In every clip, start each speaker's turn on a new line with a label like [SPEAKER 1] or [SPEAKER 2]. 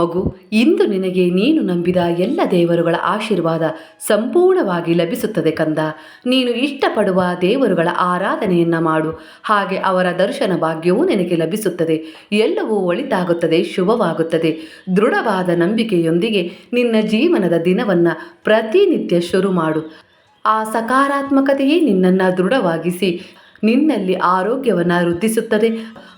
[SPEAKER 1] ಮಗು, ಇಂದು ನಿನಗೆ ನೀನು ನಂಬಿದ ಎಲ್ಲ ದೇವರುಗಳ ಆಶೀರ್ವಾದ ಸಂಪೂರ್ಣವಾಗಿ ಲಭಿಸುತ್ತದೆ ಕಂದ. ನೀನು ಇಷ್ಟಪಡುವ ದೇವರುಗಳ ಆರಾಧನೆಯನ್ನ ಮಾಡು. ಹಾಗೆ ಅವರ ದರ್ಶನ ಭಾಗ್ಯವೂ ನಿನಗೆ ಲಭಿಸುತ್ತದೆ. ಎಲ್ಲವೂ ಒಳಿತಾಗುತ್ತದೆ, ಶುಭವಾಗುತ್ತದೆ. ದೃಢವಾದ ನಂಬಿಕೆಯೊಂದಿಗೆ ನಿನ್ನ ಜೀವನದ ದಿನವನ್ನು ಪ್ರತಿನಿತ್ಯ ಶುರು ಮಾಡು. ಆ ಸಕಾರಾತ್ಮಕತೆಯೇ ನಿನ್ನನ್ನು ದೃಢವಾಗಿಸಿ ನಿನ್ನಲ್ಲಿ ಆರೋಗ್ಯವನ್ನು ವೃದ್ಧಿಸುತ್ತದೆ.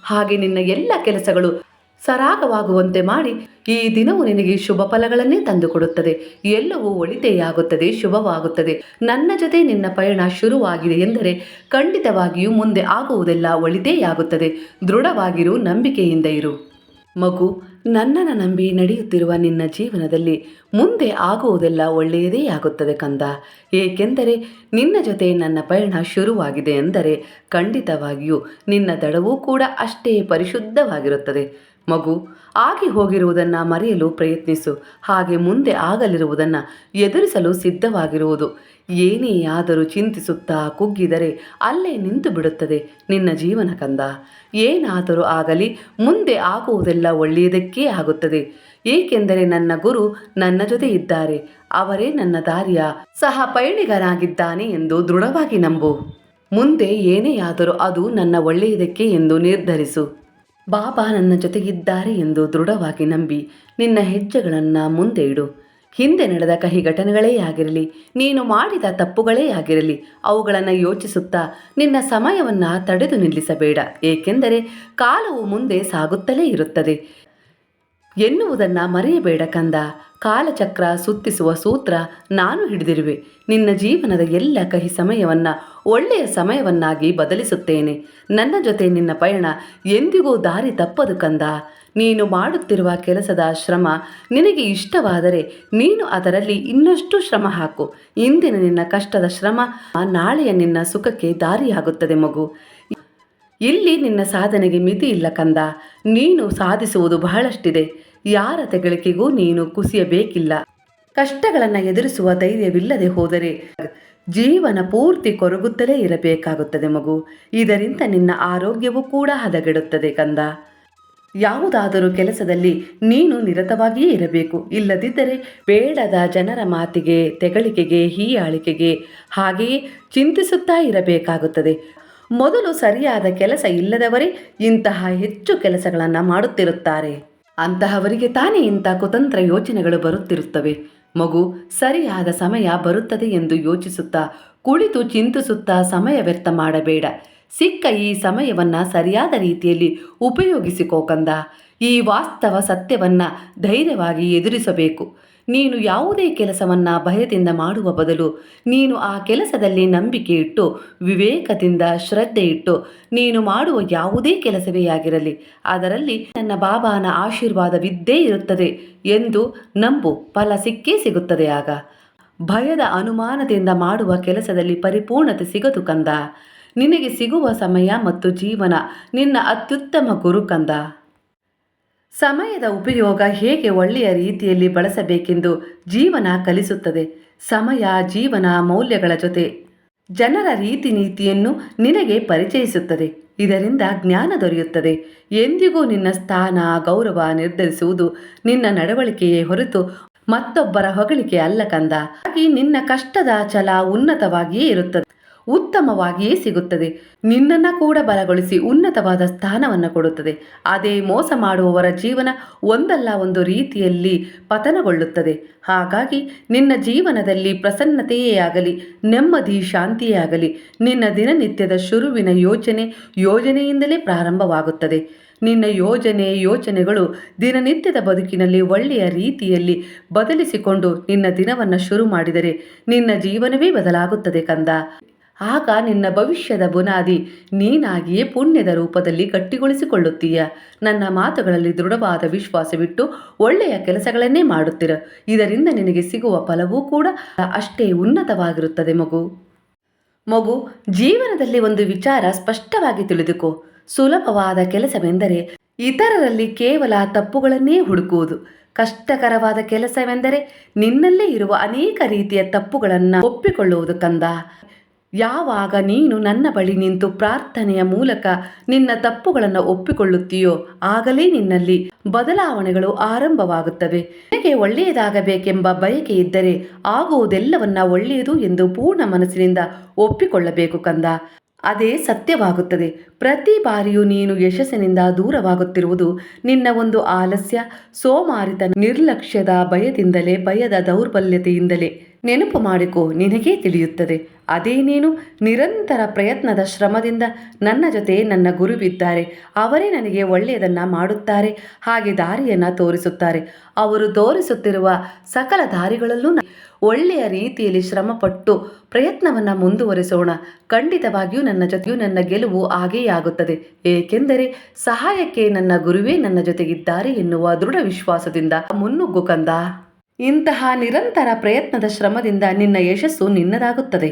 [SPEAKER 1] ಹಾಗೆ ನಿನ್ನ ಎಲ್ಲ ಕೆಲಸಗಳು ಸರಾಗವಾಗುವಂತೆ ಮಾಡಿ ಈ ದಿನವು ನಿನಗೆ ಶುಭ ಫಲಗಳನ್ನೇ ತಂದುಕೊಡುತ್ತದೆ. ಎಲ್ಲವೂ ಒಳಿತೆಯಾಗುತ್ತದೆ, ಶುಭವಾಗುತ್ತದೆ. ನನ್ನ ಜೊತೆ ನಿನ್ನ ಪಯಣ ಶುರುವಾಗಿದೆ ಎಂದರೆ ಖಂಡಿತವಾಗಿಯೂ ಮುಂದೆ ಆಗುವುದೆಲ್ಲ ಒಳಿತೆಯಾಗುತ್ತದೆ. ದೃಢವಾಗಿರು, ನಂಬಿಕೆಯಿಂದ ಇರು. ಮಗು ನನ್ನನ್ನು ನಂಬಿ ನಡೆಯುತ್ತಿರುವ ನಿನ್ನ ಜೀವನದಲ್ಲಿ ಮುಂದೆ ಆಗುವುದೆಲ್ಲ ಒಳ್ಳೆಯದೇ ಆಗುತ್ತದೆ ಕಂದ. ಏಕೆಂದರೆ ನಿನ್ನ ಜೊತೆ ನನ್ನ ಪಯಣ ಶುರುವಾಗಿದೆ ಎಂದರೆ ಖಂಡಿತವಾಗಿಯೂ ನಿನ್ನ ದಡವೂ ಕೂಡ ಅಷ್ಟೇ ಪರಿಶುದ್ಧವಾಗಿರುತ್ತದೆ. ಮಗು, ಆಗಿ ಹೋಗಿರುವುದನ್ನು ಮರೆಯಲು ಪ್ರಯತ್ನಿಸು, ಹಾಗೆ ಮುಂದೆ ಆಗಲಿರುವುದನ್ನು ಎದುರಿಸಲು ಸಿದ್ಧವಾಗಿರುವುದು. ಏನೇ ಆದರೂ ಚಿಂತಿಸುತ್ತಾ ಕುಗ್ಗಿದರೆ ಅಲ್ಲೇ ನಿಂತು ಬಿಡುತ್ತದೆ ನಿನ್ನ ಜೀವನ ಕಂದ. ಏನಾದರೂ ಆಗಲಿ ಮುಂದೆ ಆಗುವುದೆಲ್ಲ ಒಳ್ಳೆಯದಕ್ಕೇ ಆಗುತ್ತದೆ. ಏಕೆಂದರೆ ನನ್ನ ಗುರು ನನ್ನ ಜೊತೆ ಇದ್ದಾರೆ. ಅವರೇ ನನ್ನ ದಾರಿಯ ಸಹ ಪಯಣಿಗನಾಗಿದ್ದಾನೆ ಎಂದು ದೃಢವಾಗಿ ನಂಬು. ಮುಂದೆ ಏನೇ ಆದರೂ ಅದು ನನ್ನ ಒಳ್ಳೆಯದಕ್ಕೆ ಎಂದು ನಿರ್ಧರಿಸು. ಬಾಬಾ ನನ್ನ ಜೊತೆಗಿದ್ದಾರೆ ಎಂದು ದೃಢವಾಗಿ ನಂಬಿ ನಿನ್ನ ಹೆಜ್ಜೆಗಳನ್ನು ಮುಂದೆ ಇಡು. ಹಿಂದೆ ನಡೆದ ಕಹಿ ಘಟನೆಗಳೇ ಆಗಿರಲಿ, ನೀನು ಮಾಡಿದ ತಪ್ಪುಗಳೇ ಆಗಿರಲಿ, ಅವುಗಳನ್ನು ಯೋಚಿಸುತ್ತಾ ನಿನ್ನ ಸಮಯವನ್ನು ತಡೆದು ನಿಲ್ಲಿಸಬೇಡ. ಏಕೆಂದರೆ ಕಾಲವು ಮುಂದೆ ಸಾಗುತ್ತಲೇ ಇರುತ್ತದೆ. ಎನ್ನುವುದನ್ನು ಮರೆಯಬೇಡ ಕಂದ. ಕಾಲಚಕ್ರ ಸುತ್ತಿಸುವ ಸೂತ್ರ ನಾನು ಹಿಡಿದಿರುವೆ. ನಿನ್ನ ಜೀವನದ ಎಲ್ಲ ಕಹಿ ಸಮಯವನ್ನು ಒಳ್ಳೆಯ ಸಮಯವನ್ನಾಗಿ ಬದಲಿಸುತ್ತೇನೆ. ನನ್ನ ಜೊತೆ ನಿನ್ನ ಪಯಣ ಎಂದಿಗೂ ದಾರಿ ತಪ್ಪದು ಕಂದ. ನೀನು ಮಾಡುತ್ತಿರುವ ಕೆಲಸದ ಶ್ರಮ ನಿನಗೆ ಇಷ್ಟವಾದರೆ ನೀನು ಅದರಲ್ಲಿ ಇನ್ನಷ್ಟು ಶ್ರಮ ಹಾಕು. ಇಂದಿನ ನಿನ್ನ ಕಷ್ಟದ ಶ್ರಮ ನಾಳೆಯ ನಿನ್ನ ಸುಖಕ್ಕೆ ದಾರಿಯಾಗುತ್ತದೆ ಮಗು. ಇಲ್ಲಿ ನಿನ್ನ ಸಾಧನೆಗೆ ಮಿತಿ ಇಲ್ಲ ಕಂದ. ನೀನು ಸಾಧಿಸುವುದು ಬಹಳಷ್ಟಿದೆ. ಯಾರ ತೆಗಳಿಕೆಗೂ ನೀನು ಕುಸಿಯಬೇಕಿಲ್ಲ. ಕಷ್ಟಗಳನ್ನು ಎದುರಿಸುವ ಧೈರ್ಯವಿಲ್ಲದೆ ಹೋದರೆ ಜೀವನ ಪೂರ್ತಿ ಕೊರಗುತ್ತಲೇ ಇರಬೇಕಾಗುತ್ತದೆ ಮಗು. ಇದರಿಂದ ನಿನ್ನ ಆರೋಗ್ಯವೂ ಕೂಡ ಹದಗೆಡುತ್ತದೆ ಕಂದ. ಯಾವುದಾದರೂ ಕೆಲಸದಲ್ಲಿ ನೀನು ನಿರತವಾಗಿಯೇ ಇರಬೇಕು. ಇಲ್ಲದಿದ್ದರೆ ಬೇಡದ ಜನರ ಮಾತಿಗೆ, ತೆಗಳಿಕೆಗೆ, ಹೀಯಾಳಿಕೆಗೆ ಹಾಗೆಯೇ ಚಿಂತಿಸುತ್ತಾ ಇರಬೇಕಾಗುತ್ತದೆ. ಮೊದಲು ಸರಿಯಾದ ಕೆಲಸ ಇಲ್ಲದವರೇ ಇಂತಹ ಹೆಚ್ಚು ಕೆಲಸಗಳನ್ನು ಮಾಡುತ್ತಿರುತ್ತಾರೆ. ಅಂತಹವರಿಗೆ ತಾನೇ ಇಂಥ ಕುತಂತ್ರ ಯೋಚನೆಗಳು ಬರುತ್ತಿರುತ್ತವೆ. ಮಗು ಸರಿಯಾದ ಸಮಯ ಬರುತ್ತದೆ ಎಂದು ಯೋಚಿಸುತ್ತಾ, ಕುಳಿತು ಚಿಂತಿಸುತ್ತಾ ಸಮಯ ವ್ಯರ್ಥ ಮಾಡಬೇಡ. ಸಿಕ್ಕ ಈ ಸಮಯವನ್ನು ಸರಿಯಾದ ರೀತಿಯಲ್ಲಿ ಉಪಯೋಗಿಸಿಕೋ ಕಂದ. ಈ ವಾಸ್ತವ ಸತ್ಯವನ್ನು ಧೈರ್ಯವಾಗಿ ಎದುರಿಸಬೇಕು. ನೀನು ಯಾವುದೇ ಕೆಲಸವನ್ನು ಭಯದಿಂದ ಮಾಡುವ ಬದಲು ನೀನು ಆ ಕೆಲಸದಲ್ಲಿ ನಂಬಿಕೆ ಇಟ್ಟು, ವಿವೇಕದಿಂದ ಶ್ರದ್ಧೆ ಇಟ್ಟು, ನೀನು ಮಾಡುವ ಯಾವುದೇ ಕೆಲಸವೇ ಆಗಿರಲಿ, ಅದರಲ್ಲಿ ನನ್ನ ಬಾಬಾನ ಆಶೀರ್ವಾದವಿದ್ದೇ ಇರುತ್ತದೆ ಎಂದು ನಂಬು, ಫಲ ಸಿಕ್ಕೇ ಸಿಗುತ್ತದೆ ಆಗ. ಭಯದ ಅನುಮಾನದಿಂದ ಮಾಡುವ ಕೆಲಸದಲ್ಲಿ ಪರಿಪೂರ್ಣತೆ ಸಿಗದು ಕಂದ. ನಿನಗೆ ಸಿಗುವ ಸಮಯ ಮತ್ತು ಜೀವನ ನಿನ್ನ ಅತ್ಯುತ್ತಮ ಗುರು ಕಂದ. ಸಮಯದ ಉಪಯೋಗ ಹೇಗೆ ಒಳ್ಳೆಯ ರೀತಿಯಲ್ಲಿ ಬಳಸಬೇಕೆಂದು ಜೀವನ ಕಲಿಸುತ್ತದೆ. ಸಮಯ, ಜೀವನ ಮೌಲ್ಯಗಳ ಜೊತೆ ಜನರ ರೀತಿ ನೀತಿಯನ್ನು ನಿನಗೆ ಪರಿಚಯಿಸುತ್ತದೆ. ಇದರಿಂದ ಜ್ಞಾನ ದೊರೆಯುತ್ತದೆ. ಎಂದಿಗೂ ನಿನ್ನ ಸ್ಥಾನ, ಗೌರವ ನಿರ್ಧರಿಸುವುದು ನಿನ್ನ ನಡವಳಿಕೆಯೇ ಹೊರತು ಮತ್ತೊಬ್ಬರ ಹೊಗಳಿಕೆ ಅಲ್ಲ ಕಂದ. ಹಾಗೆ ನಿನ್ನ ಕಷ್ಟದ ಛಲ ಉನ್ನತವಾಗಿಯೇ ಇರುತ್ತದೆ. ಉತ್ತಮವಾಗಿಯೇ ಸಿಗುತ್ತದೆ. ನಿನ್ನನ್ನು ಕೂಡ ಬಲಗೊಳಿಸಿ ಉನ್ನತವಾದ ಸ್ಥಾನವನ್ನು ಕೊಡುತ್ತದೆ. ಅದೇ ಮೋಸ ಮಾಡುವವರ ಜೀವನ ಒಂದಲ್ಲ ಒಂದು ರೀತಿಯಲ್ಲಿ ಪತನಗೊಳ್ಳುತ್ತದೆ. ಹಾಗಾಗಿ ನಿನ್ನ ಜೀವನದಲ್ಲಿ ಪ್ರಸನ್ನತೆಯೇ ಆಗಲಿ, ನೆಮ್ಮದಿ ಶಾಂತಿಯೇ ಆಗಲಿ, ನಿನ್ನ ದಿನನಿತ್ಯದ ಶುರುವಿನ ಯೋಚನೆ ಯೋಜನೆಯಿಂದಲೇ ಪ್ರಾರಂಭವಾಗುತ್ತದೆ. ನಿನ್ನ ಯೋಜನೆ ಯೋಚನೆಗಳು ದಿನನಿತ್ಯದ ಬದುಕಿನಲ್ಲಿ ಒಳ್ಳೆಯ ರೀತಿಯಲ್ಲಿ ಬದಲಿಸಿಕೊಂಡು ನಿನ್ನ ದಿನವನ್ನು ಶುರು ಮಾಡಿದರೆ ನಿನ್ನ ಜೀವನವೇ ಬದಲಾಗುತ್ತದೆ ಕಂದ. ಆಗ ನಿನ್ನ ಭವಿಷ್ಯದ ಬುನಾದಿ ನೀನಾಗಿಯೇ ಪುಣ್ಯದ ರೂಪದಲ್ಲಿ ಗಟ್ಟಿಗೊಳಿಸಿಕೊಳ್ಳುತ್ತೀಯ. ನನ್ನ ಮಾತುಗಳಲ್ಲಿ ದೃಢವಾದ ವಿಶ್ವಾಸವಿಟ್ಟು ಒಳ್ಳೆಯ ಕೆಲಸಗಳನ್ನೇ ಮಾಡುತ್ತಿರ. ಇದರಿಂದ ನಿನಗೆ ಸಿಗುವ ಫಲವೂ ಕೂಡ ಅಷ್ಟೇ ಉನ್ನತವಾಗಿರುತ್ತದೆ ಮಗು. ಮಗು, ಜೀವನದಲ್ಲಿ ಒಂದು ವಿಚಾರ ಸ್ಪಷ್ಟವಾಗಿ ತಿಳಿದುಕೋ. ಸುಲಭವಾದ ಕೆಲಸವೆಂದರೆ ಇತರರಲ್ಲಿ ಕೇವಲ ತಪ್ಪುಗಳನ್ನೇ ಹುಡುಕುವುದು. ಕಷ್ಟಕರವಾದ ಕೆಲಸವೆಂದರೆ ನಿನ್ನಲ್ಲೇ ಇರುವ ಅನೇಕ ರೀತಿಯ ತಪ್ಪುಗಳನ್ನು ಒಪ್ಪಿಕೊಳ್ಳುವುದು ಕಂದ. ಯಾವಾಗ ನೀನು ನನ್ನ ಬಳಿ ನಿಂತು ಪ್ರಾರ್ಥನೆಯ ಮೂಲಕ ನಿನ್ನ ತಪ್ಪುಗಳನ್ನು ಒಪ್ಪಿಕೊಳ್ಳುತ್ತೀಯೋ, ಆಗಲೇ ನಿನ್ನಲ್ಲಿ ಬದಲಾವಣೆಗಳು ಆರಂಭವಾಗುತ್ತವೆ. ನಿನಗೆ ಒಳ್ಳೆಯದಾಗಬೇಕೆಂಬ ಬಯಕೆ ಇದ್ದರೆ ಆಗುವುದೆಲ್ಲವನ್ನ ಒಳ್ಳೆಯದು ಎಂದು ಪೂರ್ಣ ಮನಸ್ಸಿನಿಂದ ಒಪ್ಪಿಕೊಳ್ಳಬೇಕು ಕಂದ. ಅದೇ ಸತ್ಯವಾಗುತ್ತದೆ. ಪ್ರತಿ ಬಾರಿಯೂ ನೀನು ಯಶಸ್ಸಿನಿಂದ ದೂರವಾಗುತ್ತಿರುವುದು ನಿನ್ನ ಒಂದು ಆಲಸ್ಯ ಸೋಮಾರಿತ ನಿರ್ಲಕ್ಷ್ಯದ ಭಯದಿಂದಲೇ, ಭಯದ ದೌರ್ಬಲ್ಯತೆಯಿಂದಲೇ. ನೆನಪು ಮಾಡಿಕೋ, ನಿನಗೇ ತಿಳಿಯುತ್ತದೆ. ಅದೇ ನೀನು ನಿರಂತರ ಪ್ರಯತ್ನದ ಶ್ರಮದಿಂದ ನನ್ನ ಜೊತೆ ನನ್ನ ಗುರುವಿದ್ದಾರೆ. ಅವರೇ ನನಗೆ ಒಳ್ಳೆಯದನ್ನು ಮಾಡುತ್ತಾರೆ. ಹಾಗೆ ದಾರಿಯನ್ನು ತೋರಿಸುತ್ತಾರೆ. ಅವರು ತೋರಿಸುತ್ತಿರುವ ಸಕಲ ದಾರಿಗಳಲ್ಲೂ ಒಳ್ಳೆಯ ರೀತಿಯಲ್ಲಿ ಶ್ರಮಪಟ್ಟು ಪ್ರಯತ್ನವನ್ನು ಮುಂದುವರಿಸೋಣ. ಖಂಡಿತವಾಗಿಯೂ ನನ್ನ ಜೊತೆಯೂ ನನ್ನ ಗೆಲುವು ಹಾಗೇ ಆಗುತ್ತದೆ. ಏಕೆಂದರೆ ಸಹಾಯಕ್ಕೆ ನನ್ನ ಗುರುವೇ ನನ್ನ ಜೊತೆಗಿದ್ದಾರೆ ಎನ್ನುವ ದೃಢ ವಿಶ್ವಾಸದಿಂದ ಮುನ್ನುಗ್ಗು ಕಂದ. ಇಂತಹ ನಿರಂತರ ಪ್ರಯತ್ನದ ಶ್ರಮದಿಂದ ನಿನ್ನ ಯಶಸ್ಸು ನಿನ್ನದಾಗುತ್ತದೆ.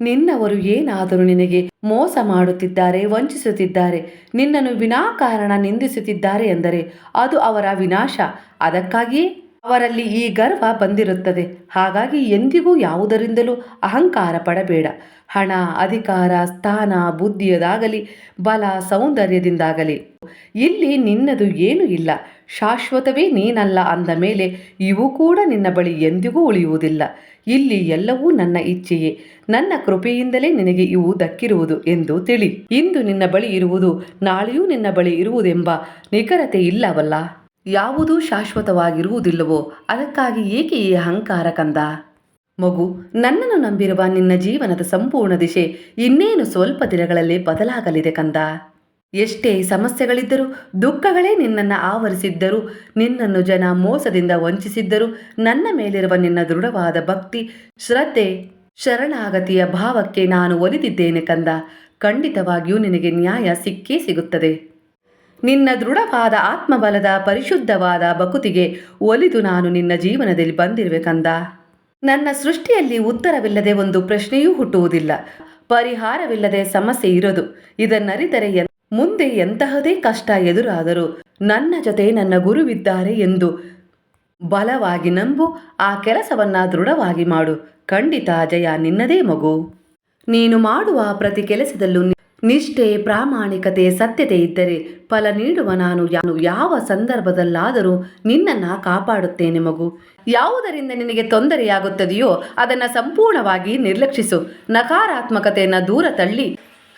[SPEAKER 1] ನಿನ್ನವರು ಏನಾದರೂ ನಿನಗೆ ಮೋಸ ಮಾಡುತ್ತಿದ್ದಾರೆ, ವಂಚಿಸುತ್ತಿದ್ದಾರೆ, ನಿನ್ನನ್ನು ವಿನಾಕಾರಣ ನಿಂದಿಸುತ್ತಿದ್ದಾರೆ ಎಂದರೆ ಅದು ಅವರ ವಿನಾಶ. ಅದಕ್ಕಾಗಿಯೇ ಅವರಲ್ಲಿ ಈ ಗರ್ವ ಬಂದಿರುತ್ತದೆ. ಹಾಗಾಗಿ ಎಂದಿಗೂ ಯಾವುದರಿಂದಲೂ ಅಹಂಕಾರ ಪಡಬೇಡ. ಹಣ, ಅಧಿಕಾರ, ಸ್ಥಾನ, ಬುದ್ಧಿಯದಾಗಲಿ, ಬಲ, ಸೌಂದರ್ಯದಿಂದಾಗಲಿ. ಇಲ್ಲಿ ನಿನ್ನದು ಏನೂ ಇಲ್ಲ. ಶಾಶ್ವತವೇ ನೀನಲ್ಲ ಅಂದ ಮೇಲೆ ಇವು ಕೂಡ ನಿನ್ನ ಬಳಿ ಎಂದಿಗೂ ಉಳಿಯುವುದಿಲ್ಲ. ಇಲ್ಲಿ ಎಲ್ಲವೂ ನನ್ನ ಇಚ್ಛೆಯೇ. ನನ್ನ ಕೃಪೆಯಿಂದಲೇ ನಿನಗೆ ಇವು ದಕ್ಕಿರುವುದು ಎಂದು ತಿಳಿ. ಇಂದು ನಿನ್ನ ಬಳಿ ಇರುವುದು, ನಾಳೆಯೂ ನಿನ್ನ ಬಳಿ ಇರುವುದೆಂಬ ನಿಖರತೆ ಇಲ್ಲವಲ್ಲ? ಯಾವುದೂ ಶಾಶ್ವತವಾಗಿರುವುದಿಲ್ಲವೋ? ಅದಕ್ಕಾಗಿ ಏಕೆ ಈ ಅಹಂಕಾರ ಕಂದ? ಮಗು, ನನ್ನನ್ನು ನಂಬಿರುವ ನಿನ್ನ ಜೀವನದ ಸಂಪೂರ್ಣ ದಿಶೆ ಇನ್ನೇನು ಸ್ವಲ್ಪ ದಿನಗಳಲ್ಲಿ ಬದಲಾಗಲಿದೆ ಕಂದ? ಎಷ್ಟೇ ಸಮಸ್ಯೆಗಳಿದ್ದರೂ ದುಃಖಗಳೇ ನಿನ್ನನ್ನು ಆವರಿಸಿದ್ದರೂ. ನಿನ್ನನ್ನು ಜನ ಮೋಸದಿಂದ ವಂಚಿಸಿದ್ದರೂ. ನನ್ನ ಮೇಲಿರುವ ನಿನ್ನ ದೃಢವಾದ ಭಕ್ತಿ, ಶ್ರದ್ಧೆ, ಶರಣಾಗತಿಯ ಭಾವಕ್ಕೆ ನಾನು ಒಲಿದಿದ್ದೇನೆ ಕಂದ. ಖಂಡಿತವಾಗಿಯೂ ನಿನಗೆ ನ್ಯಾಯ ಸಿಕ್ಕೇ ಸಿಗುತ್ತದೆ. ನಿನ್ನ ದೃಢವಾದ ಆತ್ಮಬಲದ ಪರಿಶುದ್ಧವಾದ ಬಕುತಿಗೆ ಒಲಿದು ನಾನು ನಿನ್ನ ಜೀವನದಲ್ಲಿ ಬಂದಿರುವೆ ಕಂದ. ನನ್ನ ಸೃಷ್ಟಿಯಲ್ಲಿ ಉತ್ತರವಿಲ್ಲದೆ ಒಂದು ಪ್ರಶ್ನೆಯೂ ಹುಟ್ಟುವುದಿಲ್ಲ. ಪರಿಹಾರವಿಲ್ಲದೆ ಸಮಸ್ಯೆ ಇರೋದು. ಇದನ್ನರಿತರೆ ಮುಂದೆ ಎಂತಹದೇ ಕಷ್ಟ ಎದುರಾದರೂ ನನ್ನ ಜೊತೆ ನನ್ನ ಗುರುವಿದ್ದಾರೆ ಎಂದು ಬಲವಾಗಿ ನಂಬು, ಆ ಕೆಲಸವನ್ನ ದೃಢವಾಗಿ ಮಾಡು. ಖಂಡಿತ ಜಯ ನಿನ್ನದೇ ಮಗು. ನೀನು ಮಾಡುವ ಪ್ರತಿ ಕೆಲಸದಲ್ಲೂ ನಿಷ್ಠೆ, ಪ್ರಾಮಾಣಿಕತೆ, ಸತ್ಯತೆ ಇದ್ದರೆ ಫಲ ನೀಡುವ ನಾನು ಯಾನು ಯಾವ ಸಂದರ್ಭದಲ್ಲಾದರೂ ನಿನ್ನನ್ನು ಕಾಪಾಡುತ್ತೇನೆ ಮಗು. ಯಾವುದರಿಂದ ನಿನಗೆ ತೊಂದರೆಯಾಗುತ್ತದೆಯೋ ಅದನ್ನು ಸಂಪೂರ್ಣವಾಗಿ ನಿರ್ಲಕ್ಷಿಸು. ನಕಾರಾತ್ಮಕತೆಯನ್ನು ದೂರ ತಳ್ಳಿ.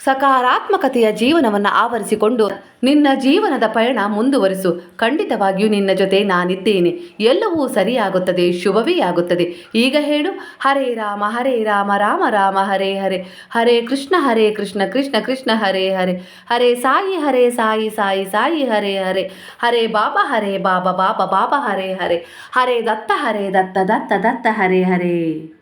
[SPEAKER 1] ಸಕಾರಾತ್ಮಕತೆಯ ಜೀವನವನ್ನು ಆವರಿಸಿಕೊಂಡು ನಿನ್ನ ಜೀವನದ ಪಯಣ ಮುಂದುವರಿಸು. ಖಂಡಿತವಾಗಿಯೂ ನಿನ್ನ ಜೊತೆ ನಾನಿದ್ದೇನೆ. ಎಲ್ಲವೂ ಸರಿಯಾಗುತ್ತದೆ, ಶುಭವೇ ಆಗುತ್ತದೆ. ಈಗ ಹೇಳು, ಹರೇ ರಾಮ ಹರೇ ರಾಮ ರಾಮ ರಾಮ, ಹರೇ ಹರೇ. ಹರೇ ಕೃಷ್ಣ ಹರೇ ಕೃಷ್ಣ ಕೃಷ್ಣ ಕೃಷ್ಣ, ಹರೇ ಹರೇ. ಹರೇ ಸಾಯಿ ಹರೇ ಸಾಯಿ ಸಾಯಿ ಸಾಯಿ, ಹರೇ ಹರೇ. ಹರೇ ಬಾಬಾ ಹರೇ ಬಾಬಾ ಬಾಬಾ ಬಾಬಾ, ಹರೇ ಹರೇ. ಹರೇ ದತ್ತ ಹರೇ ದತ್ತ ದತ್ತ ದತ್ತ, ಹರೇ ಹರೇ.